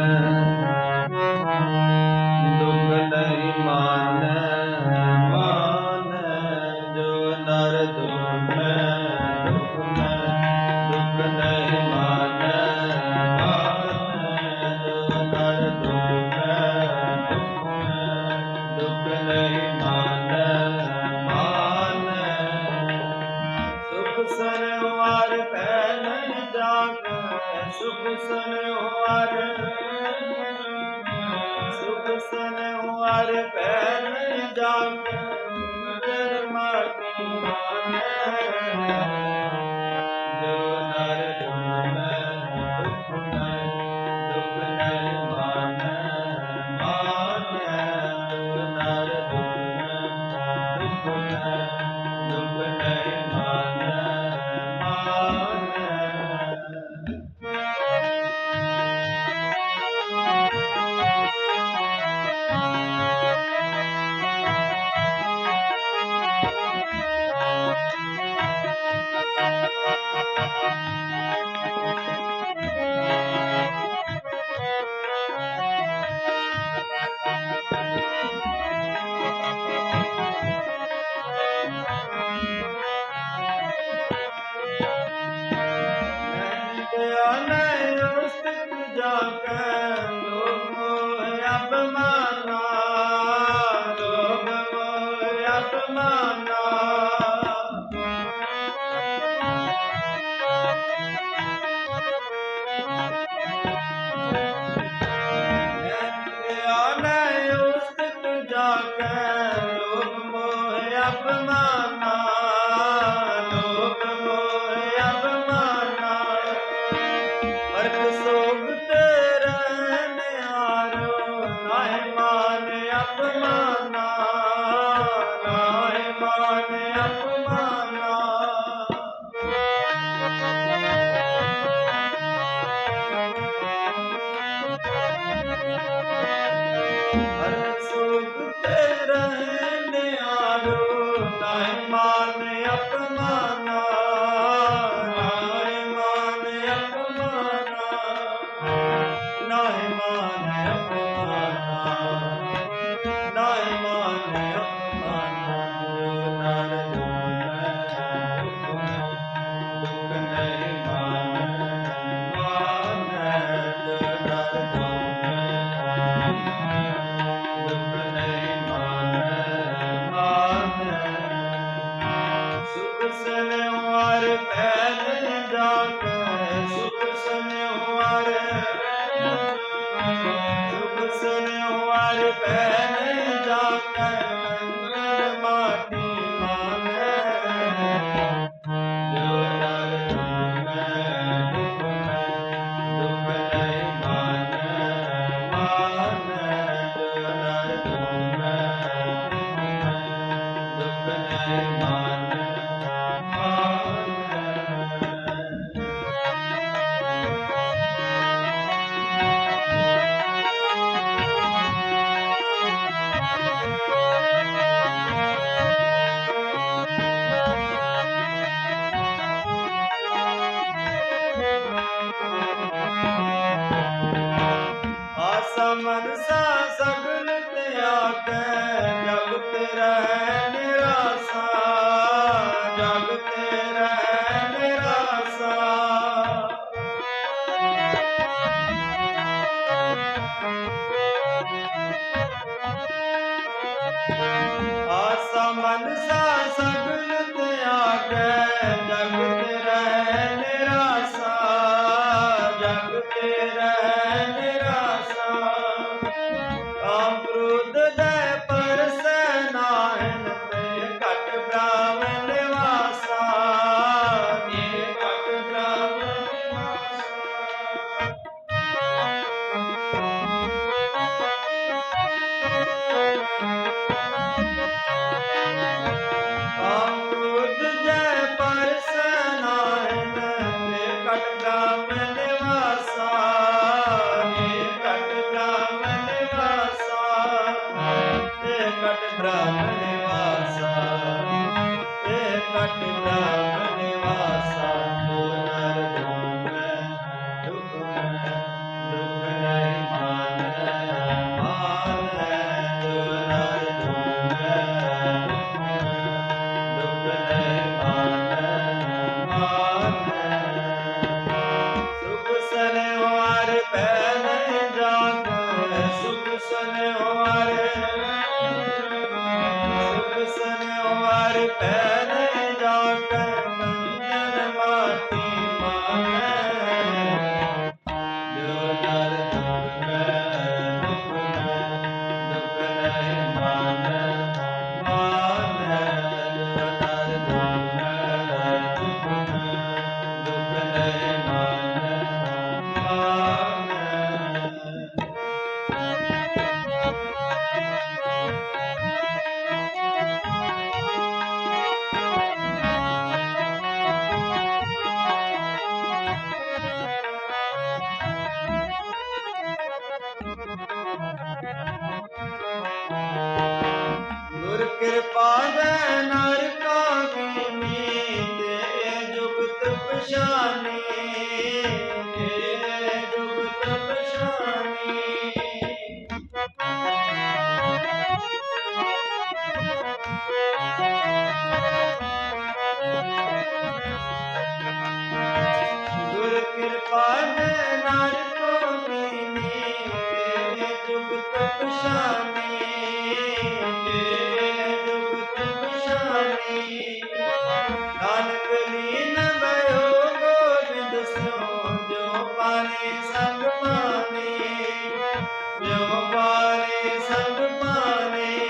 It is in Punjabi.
Uh... ਹਰ ਪੈਣ ਜਗ ਸੁੰਦਰ ਮਤੀ ਮਾਨੈ ਕੈ ਲੋਭ ਮੋਹ ਅਪਮਾਨਾ ਲੋਭ ਮੋਹ ਅਪਮਾਨਾ ਮਰਖ ਸੋਭਤ ਰਹਿਨ ਆਰੋ Bye. ਕਟ ਬ੍ਰਾਹਮਣ ਵਾਸਾ ਇਹ ਕਟ ਬ੍ਰਾਹਮਣ পেন ਕਿਰਪਾ ਵੈ ਨਰ ਕਾ ਕੀ ਮੀਤੇ ਜੁਗਤ ਪਛਾਨੀ ਤੇਰੇ ਜੁਗਤ ਪਛਾਨੀ ਗੁਰ ਕਿਰਪਾ ਵੈ ਨਰ ਜੋ ਪਾਰੇ ਸਭ ਪਾਣੇ ਜੋ ਪਾਰੇ ਸਭ ਪਾਣੇ